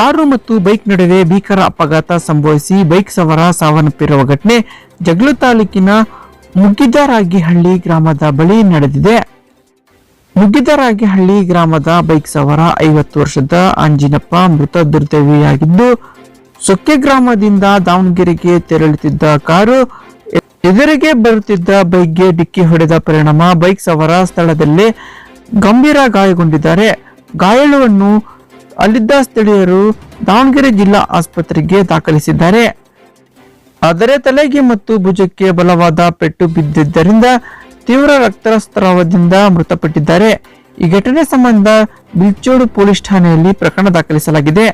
Car ಮತ್ತು bike ನಡುವೆ ಭೀಕರ ಅಪಘಾತ ಸಂಭವಿಸಿ ಬೈಕ್ ಸವಾರ ಸಾವನ್ನಪ್ಪಿರುವ ಘಟನೆ ಜಗ್ಲು ತಾಲೂಕಿನ ಮುಗ್ಗಿದರಾಗಿಹಳ್ಳಿ ಗ್ರಾಮದ ಬಳಿ ನಡೆದಿದೆ. ಮುಗ್ಗಿದರಾಗಿಹಳ್ಳಿ ಗ್ರಾಮದ ಬೈಕ್ ಸವಾರ ಐವತ್ತು ವರ್ಷದ ಅಂಜಿನಪ್ಪ ಮೃತ ದುರ್ದೈವಿಯಾಗಿದ್ದು, ಸೊಕ್ಕೆ ಗ್ರಾಮದಿಂದ ದಾವಣಗೆರೆಗೆ ತೆರಳುತ್ತಿದ್ದ ಕಾರು ಎದುರಿಗೆ ಬರುತ್ತಿದ್ದ ಬೈಕ್ಗೆ ಡಿಕ್ಕಿ ಹೊಡೆದ ಪರಿಣಾಮ ಬೈಕ್ ಸವಾರ ಸ್ಥಳದಲ್ಲೇ ಗಂಭೀರ ಗಾಯಗೊಂಡಿದ್ದಾರೆ. ಗಾಯಾಳುವನ್ನು ಅಲ್ಲಿದ್ದ ಸ್ಥಳೀಯರು ದಾವಣಗೆರೆ ಜಿಲ್ಲಾ ಆಸ್ಪತ್ರೆಗೆ ದಾಖಲಿಸಿದ್ದಾರೆ. ಆದರೆ ತಲೆಗೆ ಮತ್ತು ಭುಜಕ್ಕೆ ಬಲವಾದ ಪೆಟ್ಟು ಬಿದ್ದಿದ್ದರಿಂದ ತೀವ್ರ ರಕ್ತಸ್ರಾವದಿಂದ ಮೃತಪಟ್ಟಿದ್ದಾರೆ. ಈ ಘಟನೆ ಸಂಬಂಧ ಬಿಲ್ಚೋಡು ಪೊಲೀಸ್ ಠಾಣೆಯಲ್ಲಿ ಪ್ರಕರಣ ದಾಖಲಿಸಲಾಗಿದೆ.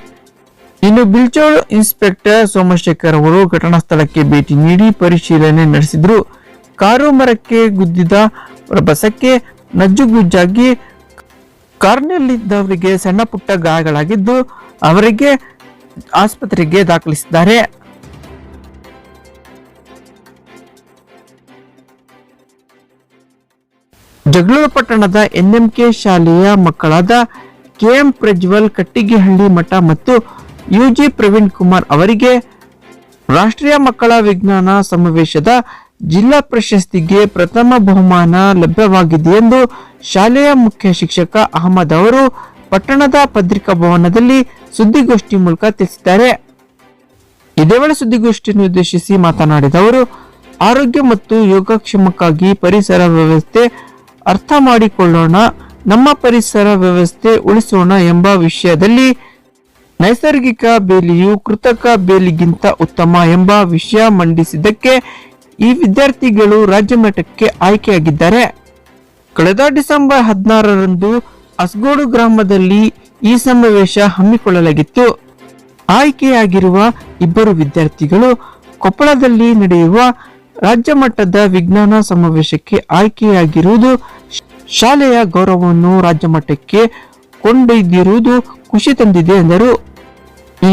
ಇನ್ನು ಬಿಲ್ಚೋಡು ಇನ್ಸ್ಪೆಕ್ಟರ್ ಸೋಮಶೇಖರ್ ಅವರು ಘಟನಾ ಸ್ಥಳಕ್ಕೆ ಭೇಟಿ ನೀಡಿ ಪರಿಶೀಲನೆ ನಡೆಸಿದ್ರು. ಕಾರು ಮರಕ್ಕೆ ಗುದ್ದಿದ ಬಸಕ್ಕೆ ನಜ್ಜುಗುಜ್ಜಾಗಿ ಕಾರ್ನಲ್ಲಿದ್ದವರಿಗೆ ಸಣ್ಣ ಪುಟ್ಟ ಗಾಯಗಳಾಗಿದ್ದು ಅವರಿಗೆ ಆಸ್ಪತ್ರೆಗೆ ದಾಖಲಿಸಿದ್ದಾರೆ. ಜಗಳೂರು ಪಟ್ಟಣದ ಎನ್ಎಂಕೆ ಶಾಲೆಯ ಮಕ್ಕಳಾದ ಕೆಎಂ ಪ್ರಜ್ವಲ್ ಕಟ್ಟಿಗೆಹಳ್ಳಿ ಮಠ ಮತ್ತು ಯುಜಿ ಪ್ರವೀಣ್ ಕುಮಾರ್ ಅವರಿಗೆ ರಾಷ್ಟ್ರೀಯ ಮಕ್ಕಳ ವಿಜ್ಞಾನ ಸಮಾವೇಶದ ಜಿಲ್ಲಾ ಪ್ರಶಸ್ತಿಗೆ ಪ್ರಥಮ ಬಹುಮಾನ ಲಭ್ಯವಾಗಿದೆ ಎಂದು ಶಾಲೆಯ ಮುಖ್ಯ ಶಿಕ್ಷಕ ಅಹಮದ್ ಅವರು ಪಟ್ಟಣದ ಪತ್ರಿಕಾ ಭವನದಲ್ಲಿ ಸುದ್ದಿಗೋಷ್ಠಿ ಮೂಲಕ ತಿಳಿಸಿದ್ದಾರೆ. ಇದೇ ವೇಳೆ ಸುದ್ದಿಗೋಷ್ಠಿಯನ್ನು ಉದ್ದೇಶಿಸಿ ಮಾತನಾಡಿದ ಅವರು, ಆರೋಗ್ಯ ಮತ್ತು ಯೋಗಕ್ಷೇಮಕ್ಕಾಗಿ ಪರಿಸರ ವ್ಯವಸ್ಥೆ ಅರ್ಥ ಮಾಡಿಕೊಳ್ಳೋಣ, ನಮ್ಮ ಪರಿಸರ ವ್ಯವಸ್ಥೆ ಉಳಿಸೋಣ ಎಂಬ ವಿಷಯದಲ್ಲಿ ನೈಸರ್ಗಿಕ ಬೇಲಿಯು ಕೃತಕ ಬೇಲಿಗಿಂತ ಉತ್ತಮ ಎಂಬ ವಿಷಯ ಮಂಡಿಸಿದ್ದಕ್ಕೆ ಈ ವಿದ್ಯಾರ್ಥಿಗಳು ರಾಜ್ಯ ಮಟ್ಟಕ್ಕೆ ಆಯ್ಕೆಯಾಗಿದ್ದಾರೆ. ಕಳೆದ ಡಿಸೆಂಬರ್ ಹದಿನಾರರಂದು ಅಸ್ಗೋಡು ಗ್ರಾಮದಲ್ಲಿ ಈ ಸಮಾವೇಶ ಹಮ್ಮಿಕೊಳ್ಳಲಾಗಿತ್ತು. ಆಯ್ಕೆಯಾಗಿರುವ ಇಬ್ಬರು ವಿದ್ಯಾರ್ಥಿಗಳು ಕೊಪ್ಪಳದಲ್ಲಿ ನಡೆಯುವ ರಾಜ್ಯ ಮಟ್ಟದ ವಿಜ್ಞಾನ ಸಮಾವೇಶಕ್ಕೆ ಆಯ್ಕೆಯಾಗಿರುವುದು ಶಾಲೆಯ ಗೌರವವನ್ನು ರಾಜ್ಯ ಮಟ್ಟಕ್ಕೆ ಕೊಂಡೊಯ್ದಿರುವುದು ಖುಷಿ ತಂದಿದೆ ಎಂದರು.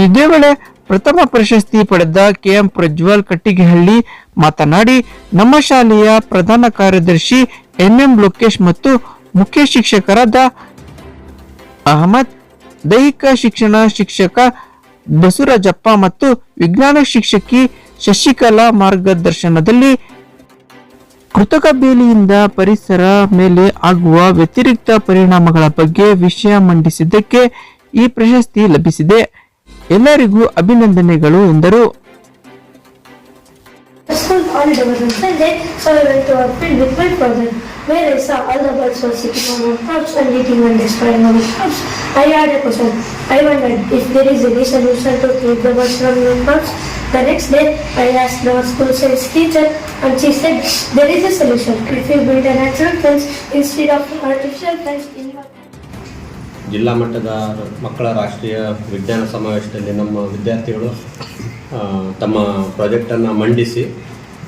ಇದೇ ವೇಳೆ ಪ್ರಥಮ ಪ್ರಶಸ್ತಿ ಪಡೆದ ಕೆಎಂ ಪ್ರಜ್ವಲ್ ಕಟ್ಟಿಗೆಹಳ್ಳಿ ಮಾತನಾಡಿ, ನಮ್ಮ ಶಾಲೆಯ ಪ್ರಧಾನ ಕಾರ್ಯದರ್ಶಿ ಎನ್ಎಂ ಲೋಕೇಶ್ ಮತ್ತು ಮುಖ್ಯ ಶಿಕ್ಷಕರಾದ ಅಹಮದ್, ದೈಹಿಕ ಶಿಕ್ಷಣ ಶಿಕ್ಷಕ ಬಸವರಾಜಪ್ಪ ಮತ್ತು ವಿಜ್ಞಾನ ಶಿಕ್ಷಕಿ ಶಶಿಕಲಾ ಮಾರ್ಗದರ್ಶನದಲ್ಲಿ ಕೃತಕ ಬೇಲಿಯಿಂದ ಪರಿಸರ ಮೇಲೆ ಆಗುವ ವ್ಯತಿರಿಕ್ತ ಪರಿಣಾಮಗಳ ಬಗ್ಗೆ ವಿಷಯ ಮಂಡಿಸಿದ್ದಕ್ಕೆ ಈ ಪ್ರಶಸ್ತಿ ಲಭಿಸಿದೆ. ಎಲ್ಲರಿಗೂ ಅಭಿನಂದನೆಗಳು ಎಂದರು School holiday was on Sunday, so I went to a field with my brother, where I saw all the birds were sitting on crops and eating and destroying our crops. I had a question. I wondered if there is any solution to keep the birds from our crops. The next day, I asked our school science teacher, and she said there is a solution. If you build a natural fence instead of artificial fence in your ಜಿಲ್ಲಾ ಮಟ್ಟದ ಮಕ್ಕಳ ರಾಷ್ಟ್ರೀಯ ವಿಜ್ಞಾನ ಸಮಾವೇಶದಲ್ಲಿ ನಮ್ಮ ವಿದ್ಯಾರ್ಥಿಗಳು ತಮ್ಮ ಪ್ರಾಜೆಕ್ಟನ್ನು ಮಂಡಿಸಿ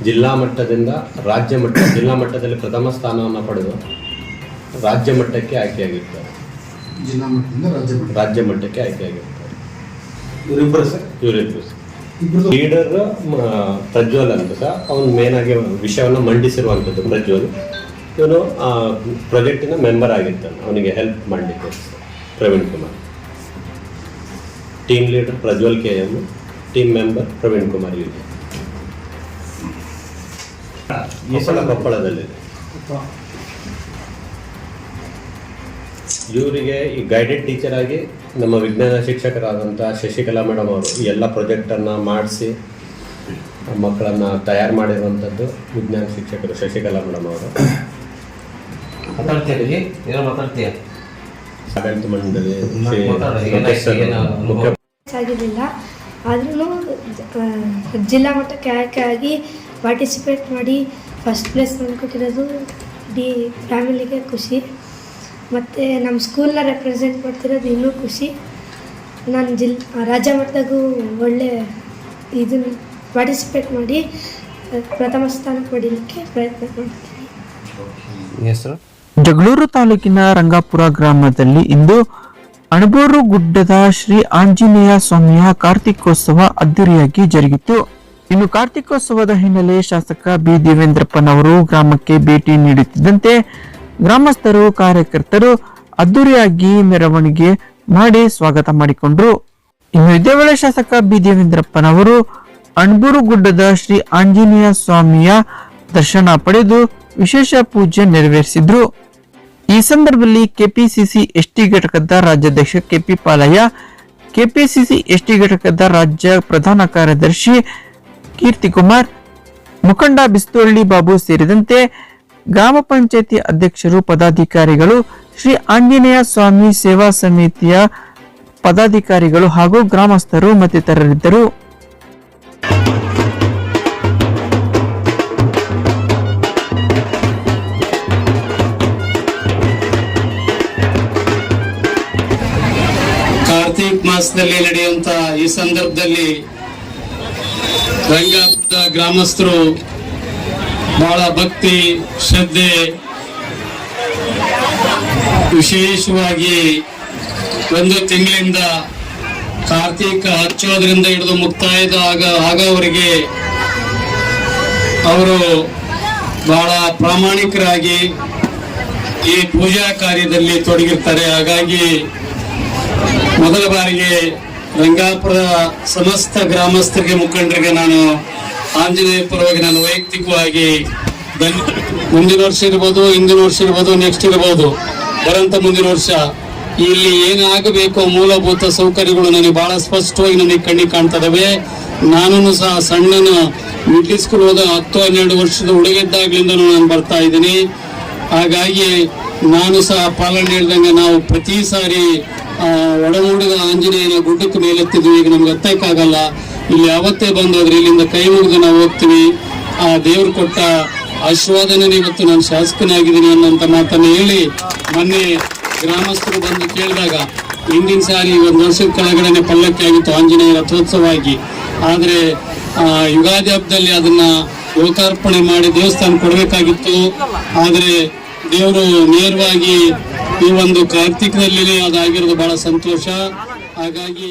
ಜಿಲ್ಲಾ ಮಟ್ಟದಿಂದ ರಾಜ್ಯ ಮಟ್ಟ ಜಿಲ್ಲಾ ಮಟ್ಟದಲ್ಲಿ ಪ್ರಥಮ ಸ್ಥಾನವನ್ನು ಪಡೆದು ರಾಜ್ಯ ಮಟ್ಟಕ್ಕೆ ಆಯ್ಕೆಯಾಗಿರ್ತಾರೆ ಜಿಲ್ಲಾ ಮಟ್ಟದಿಂದ ರಾಜ್ಯ ಮಟ್ಟ ರಾಜ್ಯ ಮಟ್ಟಕ್ಕೆ ಆಯ್ಕೆಯಾಗಿರ್ತಾರೆ ಇವರಿಬ್ಬರು ಸರ್? ಲೀಡರ್ ಪ್ರಜ್ವಲ್ ಅಂತ ಸಹ ಅವನು ಮೇನ್ ಆಗಿ ವಿಷಯವನ್ನು ಮಂಡಿಸಿರುವಂಥದ್ದು ಪ್ರಜ್ವಲ್. ಇವನು ಪ್ರಾಜೆಕ್ಟಿನ ಮೆಂಬರ್ ಆಗಿರ್ತಾನೆ. ಅವನಿಗೆ ಹೆಲ್ಪ್ ಮಾಡಲಿಕ್ಕೆ Praveen Kumar. Team leader Prajwal K M team member Praveen Kumar ಇದೆ. ಸಲ ಕೊಪ್ಪಳದಲ್ಲಿದೆ ಇವರಿಗೆ ಈ ಗೈಡೆಡ್ ಟೀಚರ್ ಆಗಿ ನಮ್ಮ ವಿಜ್ಞಾನ ಶಿಕ್ಷಕರಾದಂಥ ಶಶಿಕಲಾ ಮೇಡಮ್ ಅವರು ಈ ಎಲ್ಲ ಪ್ರಾಜೆಕ್ಟನ್ನು ಮಾಡಿಸಿ ಮಕ್ಕಳನ್ನು ತಯಾರು ಮಾಡಿರುವಂಥದ್ದು ವಿಜ್ಞಾನ ಶಿಕ್ಷಕರು ಶಶಿಕಲಾ ಮೇಡಮ್ ಅವರು. ಮಾತಾಡ್ತೀಯ ರೀ ಏನೋ ಮಾತಾಡ್ತೀಯ? ಆಡಳಿತ ಮಂಡಳಿ ಆಗಿರಲಿಲ್ಲ ಆದ್ರೂ ಜಿಲ್ಲಾ ಮಟ್ಟಕ್ಕೆ ಆಯ್ಕೆ ಆಗಿ ಪಾರ್ಟಿಸಿಪೇಟ್ ಮಾಡಿ ಫಸ್ಟ್ ಪ್ಲೇಸ್ ತಂದುಕೊಟ್ಟಿರೋದು ಇಡೀ ಫ್ಯಾಮಿಲಿಗೆ ಖುಷಿ. ಮತ್ತು ನಮ್ಮ ಸ್ಕೂಲ್ನ ರೆಪ್ರೆಸೆಂಟ್ ಮಾಡ್ತಿರೋದು ಇನ್ನೂ ಖುಷಿ. ನಾನು ಜಿಲ್ ರಾಜ್ಯ ಮಟ್ಟದಾಗೂ ಒಳ್ಳೆ ಇದನ್ನು ಪಾರ್ಟಿಸಿಪೇಟ್ ಮಾಡಿ ಪ್ರಥಮ ಸ್ಥಾನ ಪಡೀಲಿಕ್ಕೆ ಪ್ರಯತ್ನ ಮಾಡ್ತೀನಿ. ಜಗಳೂರು ತಾಲೂಕಿನ ರಂಗಾಪುರ ಗ್ರಾಮದಲ್ಲಿ ಇಂದು ಅಣಬೂರು ಗುಡ್ಡದ ಶ್ರೀ ಆಂಜನೇಯ ಸ್ವಾಮಿಯ ಕಾರ್ತಿಕೋತ್ಸವ ಅದ್ದೂರಿಯಾಗಿ ಜರುಗಿತು ಇನ್ನು ಕಾರ್ತಿಕೋತ್ಸವದ ಹಿನ್ನೆಲೆ ಶಾಸಕ ಬಿ ದೇವೇಂದ್ರಪ್ಪನವರು ಗ್ರಾಮಕ್ಕೆ ಭೇಟಿ ನೀಡುತ್ತಿದ್ದಂತೆ ಗ್ರಾಮಸ್ಥರು, ಕಾರ್ಯಕರ್ತರು ಅದ್ದೂರಿಯಾಗಿ ಮೆರವಣಿಗೆ ಮಾಡಿ ಸ್ವಾಗತ ಮಾಡಿಕೊಂಡರು. ಇನ್ನು ಇದೇ ವೇಳೆ ಶಾಸಕ ಬಿ ದೇವೇಂದ್ರಪ್ಪನವರು ಅಣಬೂರು ಗುಡ್ಡದ ಶ್ರೀ ಆಂಜನೇಯ ಸ್ವಾಮಿಯ ದರ್ಶನ ಪಡೆದು ವಿಶೇಷ ಪೂಜೆ ನೆರವೇರಿಸಿದ್ರು. ಈ ಸಂದರ್ಭದಲ್ಲಿ ಕೆಪಿಸಿಸಿ ಎಸ್ಟಿ ಘಟಕದ ರಾಜ್ಯಾಧ್ಯಕ್ಷ ಕೆಪಿ ಪಾಲಯ್ಯ, ಕೆಪಿಸಿಸಿ ಎಸ್ಟಿ ಘಟಕದ ರಾಜ್ಯ ಪ್ರಧಾನ ಕಾರ್ಯದರ್ಶಿ ಕೀರ್ತಿಕುಮಾರ್ ಮುಖಂಡ ಬಿಸ್ತೋಳ್ಳಿ ಬಾಬು ಸೇರಿದಂತೆ ಗ್ರಾಮ ಪಂಚಾಯತಿ ಅಧ್ಯಕ್ಷರು, ಪದಾಧಿಕಾರಿಗಳು, ಶ್ರೀ ಆಂಜನೇಯ ಸ್ವಾಮಿ ಸೇವಾ ಸಮಿತಿಯ ಪದಾಧಿಕಾರಿಗಳು ಹಾಗೂ ಗ್ರಾಮಸ್ಥರು ಮತ್ತಿತರರಿದ್ದರು. ಕಾರ್ತಿಕ್ ಮಾಸದಲ್ಲಿ ನಡೆಯುವಂತ ಈ ಸಂದರ್ಭದಲ್ಲಿ ರಂಗಾಪುರದ ಗ್ರಾಮಸ್ಥರು ಬಹಳ ಭಕ್ತಿ, ಶ್ರದ್ಧೆ, ವಿಶೇಷವಾಗಿ ಒಂದು ತಿಂಗಳಿಂದ ಕಾರ್ತಿಕ ಹಚ್ಚೋದ್ರಿಂದ ಹಿಡಿದು ಮುಕ್ತಾಯದ ಆಗ ಆಗೋವರೆಗೆ ಅವರು ಬಹಳ ಪ್ರಾಮಾಣಿಕರಾಗಿ ಈ ಪೂಜಾ ಕಾರ್ಯದಲ್ಲಿ ತೊಡಗಿರ್ತಾರೆ. ಹಾಗಾಗಿ ಮೊದಲ ಬಾರಿಗೆ ರಂಗಾಪುರ ಸಮಸ್ತ ಗ್ರಾಮಸ್ಥರಿಗೆ, ಮುಖಂಡರಿಗೆ ನಾನು ಆಂಜನೇಯ ಪರವಾಗಿ ನಾನು ವೈಯಕ್ತಿಕವಾಗಿ ಮುಂದಿನ ವರ್ಷ ಇರ್ಬೋದು, ಹಿಂದಿನ ವರ್ಷ ಇರ್ಬೋದು ನೆಕ್ಸ್ಟ್ ಇರ್ಬೋದು ಬರಂತ ಮುಂದಿನ ವರ್ಷ. ಇಲ್ಲಿ ಏನಾಗಬೇಕು ಮೂಲಭೂತ ಸೌಕರ್ಯಗಳು ನನಗೆ ಬಹಳ ಸ್ಪಷ್ಟವಾಗಿ ನನಗೆ ಕಣ್ಣಿಗೆ ಕಾಣ್ತದವೆ. ನಾನು ಸಹ ಸಣ್ಣನ ಮಿಡ್ಲ್ ಸ್ಕೂಲ್ ಹೋದ ಹತ್ತು, ಹನ್ನೆರಡು ವರ್ಷದ ಹುಡುಗಿದ್ದಾಗ್ಲಿಂದ ನಾನು ಬರ್ತಾ ಇದ್ದೀನಿ. ಹಾಗಾಗಿ ನಾನು ಸಹ ಪಾಲನೆ ಹೇಳ್ದಂಗೆ ನಾವು ಪ್ರತಿ ಸಾರಿ ಒಡಮೂಡಿದ ಆಂಜನೇಯನ ಗುಡ್ಡಕ್ಕೆ ಮೇಲೆತ್ತಿದ್ವಿ. ಈಗ ನಮ್ಗೆ ಹತ್ತಕ್ಕಾಗಲ್ಲ. ಇಲ್ಲಿ ಯಾವತ್ತೇ ಬಂದೋದ್ರೆ ಇಲ್ಲಿಂದ ಕೈ ಮುಗಿದು ನಾವು ಹೋಗ್ತೀವಿ. ಆ, ದೇವ್ರು ಕೊಟ್ಟ ಆಶೀರ್ವಾದನೇ ಇವತ್ತು ನಾನು ಶಾಸಕನಾಗಿದ್ದೀನಿ ಅನ್ನೋಂಥ ಮಾತನ್ನು ಹೇಳಿ ಮೊನ್ನೆ ಗ್ರಾಮಸ್ಥರು ಬಂದು ಕೇಳಿದಾಗ, ಹಿಂದಿನ ಸಾರಿ ಒಂದು ವರ್ಷದ ಕೆಳಗಡೆ ಪಲ್ಲಕ್ಕಿ ಆಗಿತ್ತು ಆಂಜನೇಯ ರಥೋತ್ಸವ ಆಗಿ ಆದರೆ ಯುಗಾದಿ ಹಬ್ಬದಲ್ಲಿ ಅದನ್ನ ಲೋಕಾರ್ಪಣೆ ಮಾಡಿ ದೇವಸ್ಥಾನ ಕೊಡಬೇಕಾಗಿತ್ತು. ಆದರೆ, ದೇವರು ನೇರವಾಗಿ ಈ ಒಂದು ಕಾರ್ತಿಕದಲ್ಲಿ ಅದಾಗಿರೋದು ಬಹಳ ಸಂತೋಷ. ಹಾಗಾಗಿ